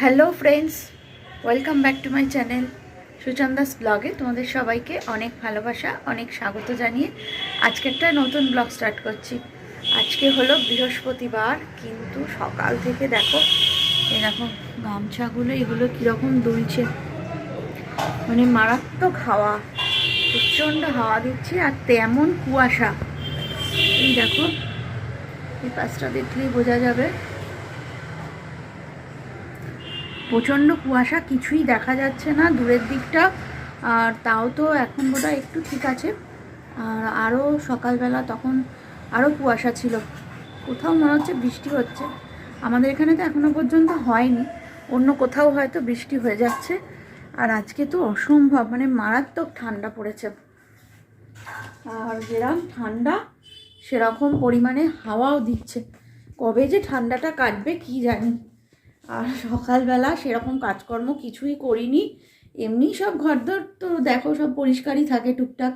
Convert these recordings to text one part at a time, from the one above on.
Hello friends welcome back to my channel Suchanda's ব্লগে তোমাদের সবাইকে অনেক ভালোবাসা, অনেক স্বাগত জানিয়ে আজকে একটা নতুন ব্লগ স্টার্ট করছি। আজকে হলো বৃহস্পতিবার, কিন্তু সকাল থেকে দেখো এরকম গামছাগুলো, এগুলো কীরকম দুলছে। মানে মারাত্মক হাওয়া, প্রচণ্ড হাওয়া দিচ্ছে আর তেমন কুয়াশা। এই দেখো, এই পাঁচটা দেখলেই বোঝা যাবে। প্রচণ্ড কুয়াশা, কিছুই দেখা যাচ্ছে না দূরের দিকটা। আর তাও তো এখন বোধহয় একটু ঠিক আছে। আর আরও সকালবেলা তখন আরও কুয়াশা ছিল। কোথাও মনে হচ্ছে বৃষ্টি হচ্ছে। আমাদের এখানে তো এখনও পর্যন্ত হয়নি। অন্য কোথাও হয়তো বৃষ্টি হয়ে যাচ্ছে। আর আজকে তো অসম্ভব মানে মারাত্মক ঠান্ডা পড়েছে। আর যেরকম ঠান্ডা, সেরকম পরিমাণে হাওয়াও দিচ্ছে। কবে যে ঠান্ডাটা কাটবে, কি জানি। আর সকালবেলা সেরকম কাজকর্ম কিছুই করিনি। এমনি সব ঘরদর তো দেখো সব পরিষ্কারই থাকে টুকটাক।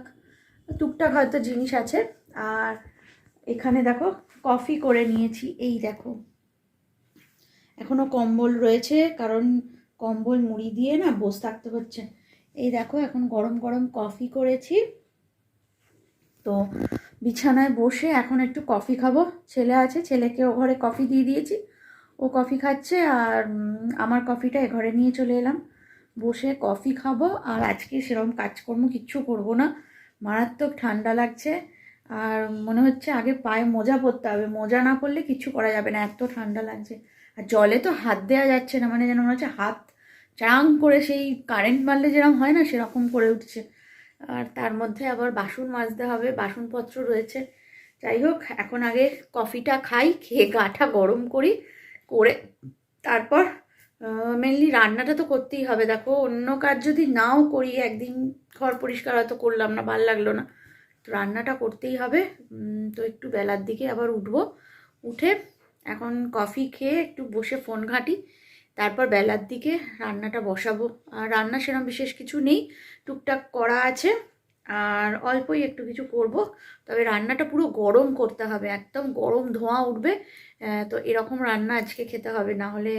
টুকটাক হয়তো জিনিস আছে। আর এখানে দেখো কফি করে নিয়েছি, এই দেখো। এখনও কম্বল রয়েছে, কারণ কম্বল মুড়ি দিয়ে না বসে থাকতে হচ্ছে। এই দেখো এখন গরম গরম কফি করেছি। তো বিছানায় বসে এখন একটু কফি খাব। ছেলে আছে ছেলেকে ও ঘরে কফি দিয়ে দিয়েছি। ও কফি খাচ্ছে আর আমার কফিটা এ ঘরে নিয়ে চলে এলাম। বসে কফি খাব আর আজকে সেরকম কাজকর্ম কিচ্ছু করব না। মারাত্মক ঠান্ডা লাগছে আর মনে হচ্ছে আগে পায়ে মোজা পরতে হবে। মোজা না পরলে কিছু করা যাবে না, এত ঠান্ডা লাগছে। আর জলে তো হাত দেওয়া যাচ্ছে না মানে যেন মনে হচ্ছে হাত চাং করে সেই কারেন্ট মারলে যেরকম হয় না, সেরকম করে উঠছে। আর তার মধ্যে আবার বাসন মাজতে হবে, বাসনপত্র রয়েছে। যাই হোক, এখন আগে কফিটা খাই, খেয়ে গাটা গরম করি। করে তারপর মেনলি রান্নাটা তো করতেই হবে। দেখো, অন্য কাজ যদি নাও করি, একদিন ঘর পরিষ্কার হয়তো করলাম না, ভালো লাগল না। তো রান্নাটা করতেই হবে। তো একটু বেলার দিকে আবার উঠবো। উঠে এখন কফি খেয়ে একটু বসে ফোন ঘাঁটি। তারপর বেলার দিকে রান্নাটা বসাবো। আর রান্না সেরকম বিশেষ কিছু নেই। টুকটাক করা আছে। আর অল্পই একটু কিছু করব। তবে রান্নাটা পুরো গরম করতে হবে, একদম গরম ধোঁয়া উঠবে। তো এরকম রান্না আজকে খেতে হবে, না হলে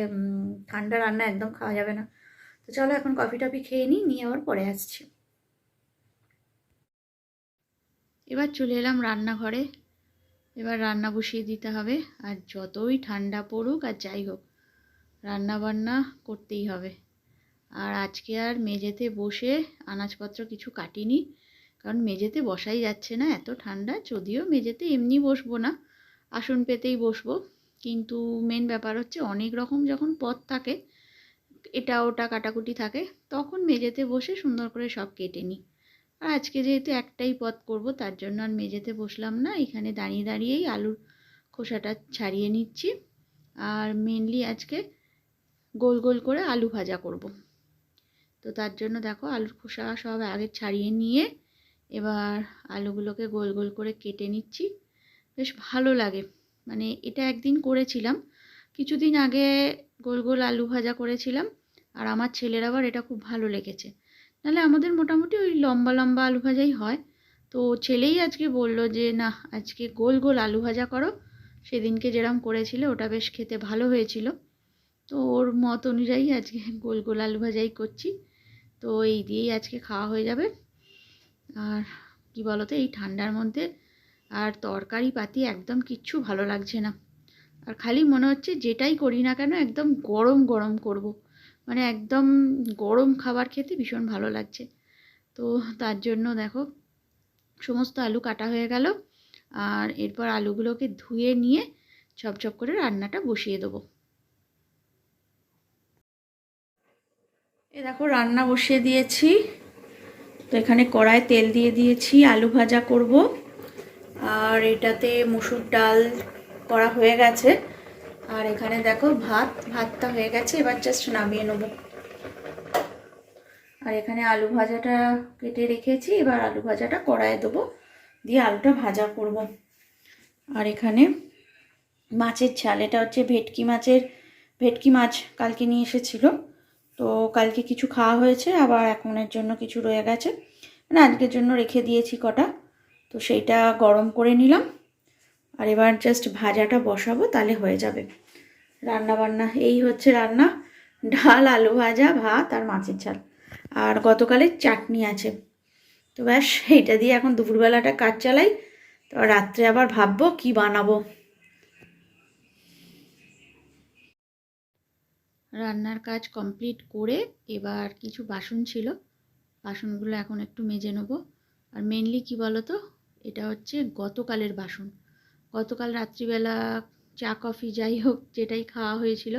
ঠান্ডা রান্না একদম খাওয়া যাবে না। তো চলো এখন কফি টফি খেয়ে নিই, নিয়ে আবার পরে আসছি। এবার চলে এলাম রান্নাঘরে। এবার রান্না বসিয়ে দিতে হবে, আর যতই ঠান্ডা পড়ুক আর যাই হোক রান্না বান্না করতেই হবে। আর আজকে আর মেঝেতে বসে আনাজপত্র কিছু কাটিনি কারণ মেঝেতে বসাই যাচ্ছে না, এত ঠান্ডা, যদিও মেঝেতে এমনি বসবো না, আসন পেতেই বসবো। কিন্তু মেন ব্যাপার হচ্ছে অনেক রকম যখন পথ থাকে, এটা ওটা কাটাকুটি থাকে, তখন মেঝেতে বসে সুন্দর করে সব কেটে নিই। আর আজকে যেহেতু একটাই পথ করব, তার জন্য আর মেঝেতে বসলাম না, এখানে দাঁড়িয়ে দাঁড়িয়েই আলুর খোসাটা ছাড়িয়ে নিচ্ছি। আর মেনলি আজকে গোল গোল করে আলু ভাজা করব। তো তার জন্য দেখো আলুর খোসা সব আগে ছাড়িয়ে নিয়ে এবার আলুগুলোকে গোল গোল করে কেটে নিচ্ছি। বেশ ভালো লাগে। মানে এটা একদিন করেছিলাম। কিছুদিন আগে গোল গোল আলু ভাজা করেছিলাম আর আমার ছেলের আবার এটা খুব ভালো লেগেছে। নাহলে আমাদের মোটামুটি ওই লম্বা লম্বা আলু ভাজাই হয়। তো ছেলেই আজকে বলল যে, না, আজকে গোল গোল আলু ভাজা করো। সেদিনকে যেরম করেছিল ওটা বেশ খেতে ভালো হয়েছিল। তো ওর মত অনুযায়ী আজকে গোল গোল আলু ভাজাই করছি। তো এই দিয়েই আজকে খাওয়া হয়ে যাবে। আর কি বলতো, এই ঠান্ডার মধ্যে আর তরকারি পাতি একদম কিচ্ছু ভালো লাগছে না। আর খালি মনে হচ্ছে যেটাই করি না কেন একদম গরম গরম করব। মানে একদম গরম খাবার খেতে ভীষণ ভালো লাগছে। তো তার জন্য দেখো, সমস্ত আলু কাটা হয়ে গেল। আর এরপর আলুগুলোকে ধুয়ে নিয়ে চপচপ করে রান্নাটা বসিয়ে দেবো। এ দেখো, রান্না বসিয়ে দিয়েছি। তো এখানে কড়ায় তেল দিয়ে দিয়েছি, আলু ভাজা করব। আর এটাতে মুসুর ডাল করা হয়ে গেছে। আর এখানে দেখো ভাত, ভাতটা হয়ে গেছে, এবার জাস্ট নামিয়ে নেব। আর এখানে আলু ভাজাটা কেটে রেখেছি, এবার আলু ভাজাটা কড়াইয়ে দেবো, দিয়ে আলুটা ভাজা করব। আর এখানে মাছের ঝাল, এটা হচ্ছে ভেটকি মাছের, ভেটকি মাছ কালকে নিয়ে এসেছিল। তো কালকে কিছু খাওয়া হয়েছে, আবার এখনের জন্য কিছু রয়ে গেছে। মানে আজকের জন্য রেখে দিয়েছি কটা। তো সেইটা গরম করে নিলাম। আর এবার জাস্ট ভাজাটা বসাবো, তাহলে হয়ে যাবে। রান্না বান্না এই হচ্ছে রান্না। ডাল, আলু ভাজা, ভাত আর মাছের ঝাল। আর গতকালের চাটনি আছে। তো ব্যাস, এইটা দিয়ে এখন দুপুরবেলাটা কাজ চালাই। তো রাত্রে আবার ভাববো কি বানাবো। রান্নার কাজ কমপ্লিট করে এবার কিছু বাসন ছিল। বাসনগুলো এখন একটু মেজে নেব। আর মেনলি কি বলো তো এটা হচ্ছে গতকালের বাসন। গতকাল রাত্রিবেলা চা, কফি যাই হোক, যেটাই খাওয়া হয়েছিল।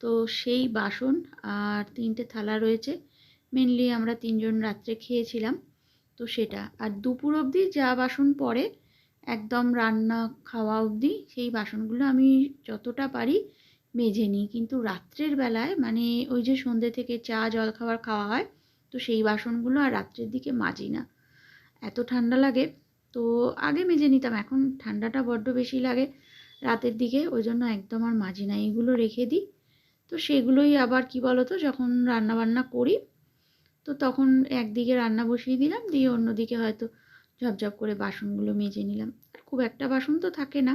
তো সেই বাসন আর তিনটে থালা রয়েছে। মেনলি আমরা তিনজন রাত্রে খেয়েছিলাম তো সেটা। আর দুপুর অবধি যা বাসন পড়ে, একদম রান্না খাওয়া অবধি সেই বাসনগুলো আমি যতটা পারি মেজে নিই। কিন্তু রাত্রের বেলায় মানে ওই যে সন্ধ্যে থেকে চা জল খাবার খাওয়া হয়, তো সেই বাসনগুলো আর রাত্রের দিকে মাজি না। এত ঠান্ডা লাগে, তো আগে মেজে নিতাম, এখন ঠান্ডাটা বড্ড বেশি লাগে। রাতের দিকে ওই জন্য একদম আর মাজি না এগুলো রেখে দিই। তো সেগুলোই আবার কি বলো তো যখন রান্না বান্না করি, তো তখন একদিকে রান্না বসিয়ে দিলাম, দিয়ে অন্যদিকে হয়তো ঝপঝপ করে বাসনগুলো মেজে নিলাম। আর খুব একটা বাসন তো থাকে না।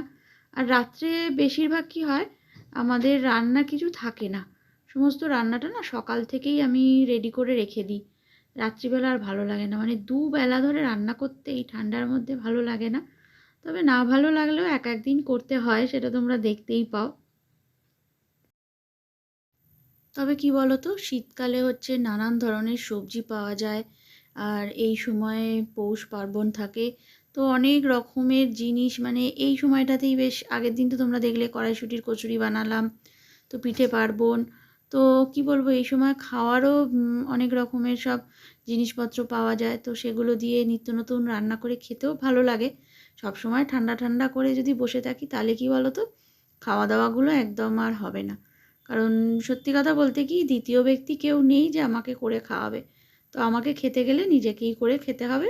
আর রাত্রে বেশিরভাগ কি হয় আমাদের রান্না কিছু থাকে না। সমস্ত রান্নাটা না সকাল থেকেই আমি রেডি করে রেখে দিই। রাত্রিবেলা আর ভালো লাগে না। মানে দুবেলা ধরে রান্না করতে এই ঠান্ডার মধ্যে ভালো লাগে না। তবে না ভালো লাগলেও এক একদিন করতে হয়, সেটা তোমরা দেখতেই পাও। তবে কি বলো তো শীতকালে হচ্ছে নানান ধরনের সবজি পাওয়া যায়। আর এই সময়ে পৌষ পার্বণ থাকে তো অনেক রকমের জিনিস মানে এই সময়টাতেই বেশ আগের দিন তো তোমরা দেখলে কড়াইশুটির কচুরি বানালাম, তো পিঠে পার্বণ, তো কি বলব এই সময় খাওয়ারও অনেক রকমের সব জিনিসপত্র পাওয়া যায়, তো সেগুলো দিয়ে নিত্য নতুন রান্না করে খেতেও ভালো লাগে। সব সময় ঠান্ডা ঠান্ডা করে যদি বসে থাকি তাহলে কি বলো তো খাওয়া দাওয়াগুলো একদম আর হবে না। কারণ সত্যি কথা বলতে কি, দ্বিতীয় ব্যক্তি কেউ নেই যে আমাকে করে খাওয়াবে। তো আমাকে খেতে গেলে নিজেকেই করে খেতে হবে।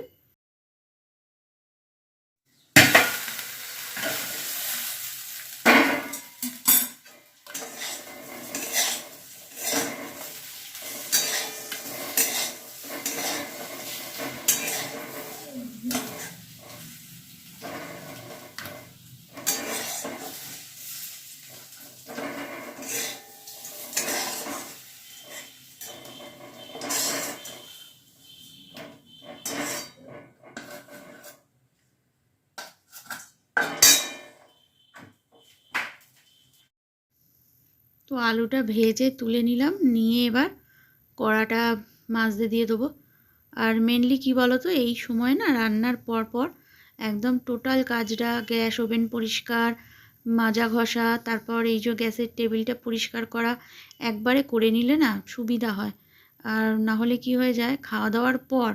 তো আলুটা ভেজে তুলে নিলাম। নিয়ে এবার কড়াটা মাজতে দিয়ে দেবো। আর মেনলি কি বলো তো এই সময় না রান্নার পর পর একদম টোটাল কাজটা গ্যাস ওভেন পরিষ্কার, মাজা ঘষা, তারপর এই যে গ্যাসের টেবিলটা পরিষ্কার করা, একবারে করে নিলে না সুবিধা হয়। আর না হলে কি হয়ে যায়, খাওয়া দাওয়ার পর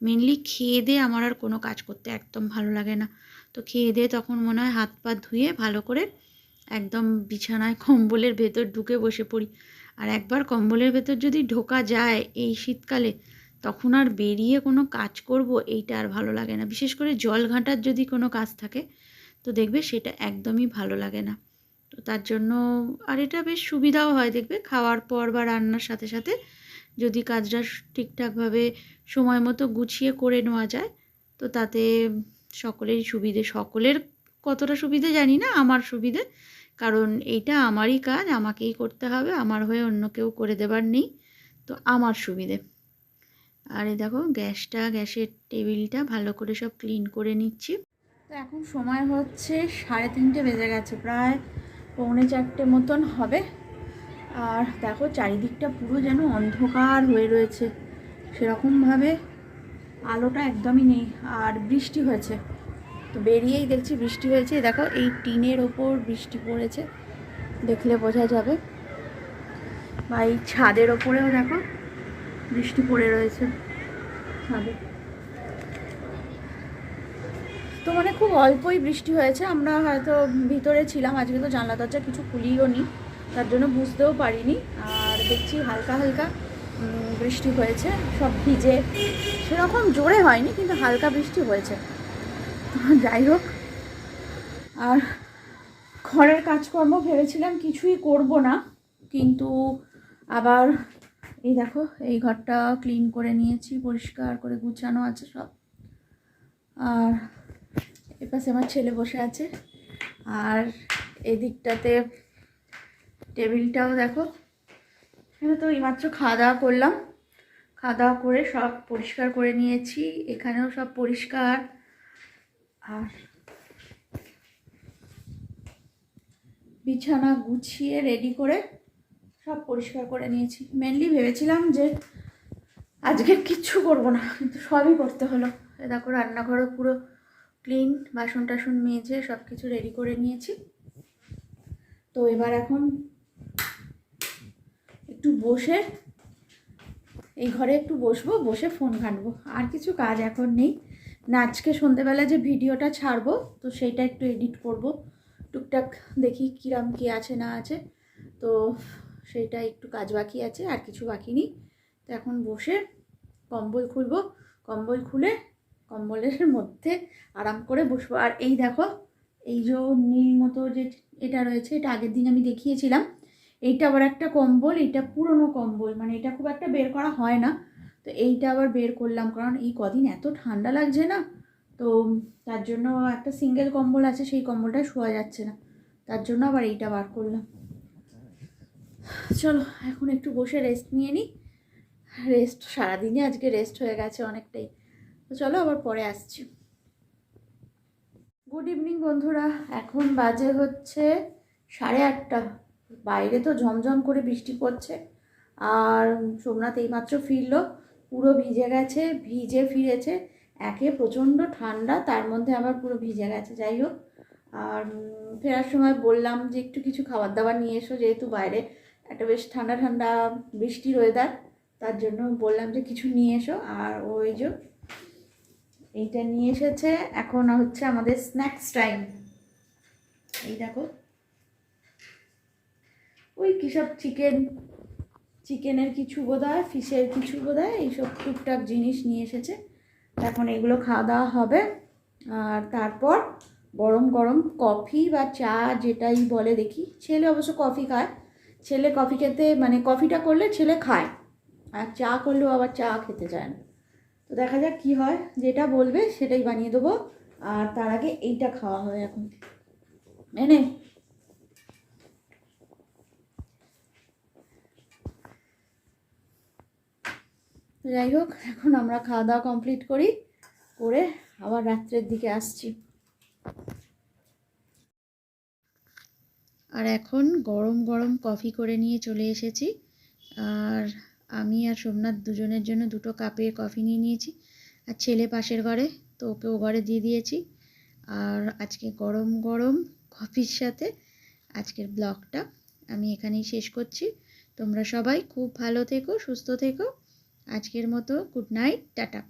মেনলি খেয়ে দিয়ে আমার আর কোনো কাজ করতে একদম ভালো লাগে না। তো খেয়ে দিয়ে তখন মনে হয় হাত পা ধুয়ে ভালো করে একদম বিছানায় কম্বলের ভেতর ঢুকে বসে পড়ি। আর একবার কম্বলের ভেতর যদি ঢোকা যায় এই শীতকালে, তখন আর বেরিয়ে কোনো কাজ করব এইটা আর ভালো লাগে না। বিশেষ করে জল ঘাঁটার যদি কোনো কাজ থাকে, তো দেখবে সেটা একদমই ভালো লাগে না। তো তার জন্য, আর এটা বেশ সুবিধাও হয় দেখবে, খাওয়ার পর বা রান্নার সাথে সাথে যদি কাজটা ঠিকঠাকভাবে সময় মতো গুছিয়ে করে নেওয়া যায়, তো তাতে সকলেরই সুবিধে, সকলের কতটা সুবিধে জানি না, আমার সুবিধে। কারণ এইটা আমারই কাজ, আমাকেই করতে হবে, আমার হয়ে অন্য কেউ করে দেবার নেই, তো আমার সুবিধে। আর এই দেখো, গ্যাসটা, গ্যাসের টেবিলটা ভালো করে সব ক্লিন করে নিচ্ছি। তো এখন সময় হচ্ছে সাড়ে তিনটে বেজে গেছে, প্রায় পৌনে চারটে মতন হবে। আর দেখো, চারিদিকটা পুরো যেন অন্ধকার হয়ে রয়েছে। সেরকমভাবে আলোটা একদমই নেই, আর বৃষ্টি হয়েছে। তো বেরিয়েই দেখছি বৃষ্টি হয়েছে। দেখো, এই টিনের ওপর বৃষ্টি পড়েছে, দেখলে বোঝা যাবে। বা এই ছাদের ওপরেও দেখো বৃষ্টি পড়ে রয়েছে ছাদে। তো মানে খুব অল্পই বৃষ্টি হয়েছে। আমরা হয়তো ভিতরে ছিলাম, আজকে তো জানলা দরজা কিছু খুলিও নি, তার জন্য বুঝতেও পারিনি। আর দেখছি হালকা হালকা বৃষ্টি হয়েছে, সব ভিজে। সেরকম জোরে হয়নি, কিন্তু হালকা বৃষ্টি হয়েছে। যাই হোক। আর ঘরের কাজকর্ম ভেবেছিলাম কিছুই করব না, কিন্তু আবার এই দেখো, এই ঘরটা ক্লিন করে নিয়েছি, পরিষ্কার করে গুছানো আছে সব। আর এপাশে আমার ছেলে বসে আছে। আর এদিকটাতে টেবিলটাও দেখো। এখানে তো এইমাত্র খাওয়া দাওয়া করলাম। খাওয়া দাওয়া করে সব পরিষ্কার করে নিয়েছি। এখানেও সব পরিষ্কার। আর বিছানা গুছিয়ে রেডি করে সব পরিষ্কার করে নিয়েছি। মেনলি ভেবেছিলাম যে আজকে কিচ্ছু করব না, কিন্তু সবই করতে হলো। দেখো, রান্নাঘরও পুরো ক্লিন বাসন টাসন মেজে সব কিছু রেডি করে নিয়েছি। তো এবার এখন একটু বসে, এই ঘরে একটু বসবো, বসে ফোন ঘাঁটবো। আর কিছু কাজ এখন নেই। না, আজকে সন্ধেবেলা যে ভিডিওটা ছাড়বো, তো সেইটা একটু এডিট করব। টুকটাক দেখি কিরাম কি আছে, না আছে। তো সেইটা একটু কাজ বাকি আছে, আর কিছু বাকি নেই। তো এখন বসে কম্বল খুলবো। কম্বল খুলে কম্বলের মধ্যে আরাম করে বসবো। আর এই দেখো, এই যে নীল মতো যে এটা রয়েছে, এটা আগের দিন আমি দেখিয়েছিলাম। এইটা আবার একটা কম্বল, এটা পুরনো কম্বল মানে এটা খুব একটা বের করা হয় না। তো এইটা আবার বের করলাম, কারণ এই কদিন এত ঠান্ডা লাগছে না, তো তার জন্য একটা সিঙ্গেল কম্বল আছে, সেই কম্বলটা শোয়া যাচ্ছে না, তার জন্য আবার এইটা বার করলাম। চলো, এখন একটু বসে রেস্ট নিয়ে নিই রেস্ট সারাদিনই আজকে রেস্ট হয়ে গেছে অনেকটাই। তো চলো আবার পরে আসছি। গুড ইভিনিং বন্ধুরা, এখন বাজে হচ্ছে সাড়ে আটটা। বাইরে তো ঝমঝম করে বৃষ্টি পড়ছে, আর সোমনাথ এইমাত্র ফিরলো। পুরো ভিজে গেছে, ভিজে ফিরেছে। একে প্রচণ্ড ঠান্ডা, তার মধ্যে আবার পুরো ভিজে গেছে। যাই হোক, আর ফেরার সময় বললাম যে একটু কিছু খাবার দাবার নিয়ে এসো, যেহেতু বাইরে একটা বেশ ঠান্ডা ঠান্ডা বৃষ্টির ওয়েদার তার জন্য বললাম যে কিছু নিয়ে এসো। আর ওই যে এইটা নিয়ে এসেছে, এখন হচ্ছে আমাদের স্ন্যাক্স টাইম এই দেখো। ওই কী সব চিকেন চিকেনের কিছু বোধ হয় ফিশের কিছু বোধ হয় এইসব টুকটাক জিনিস নিয়ে এসেছে। এখন এগুলো খাওয়া দাওয়া হবে। আর তারপর গরম গরম কফি বা চা যেটাই বলে দেখি। ছেলে অবশ্য কফি খায়। ছেলে কফি খেতে মানে কফিটা করলে ছেলে খায়। আর চা করলেও আবার চা খেতে চায় না। তো দেখা যাক কী হয়। যেটা বলবে সেটাই বানিয়ে দেবো। আর তার আগে এইটা খাওয়া হবে এখন। এনে তো যাই হোক, এখন আমরা খাওয়া দাওয়া কমপ্লিট করি, করে আবার রাত্রের দিকে আসছি। আর এখন গরম গরম কফি করে নিয়ে চলে এসেছি। আর আমি আর সোমনাথ দুজনের জন্য দুটো কাপে কফি নিয়ে নিয়েছি। আর ছেলে পাশের ঘরে, তো ওকে ও ঘরে দিয়ে দিয়েছি। আর আজকে গরম গরম কফির সাথে আজকের ব্লগটা আমি এখানেই শেষ করছি। তোমরা সবাই খুব ভালো থেকো, সুস্থ থেকো। আজকের মতো গুড নাইট টাটা।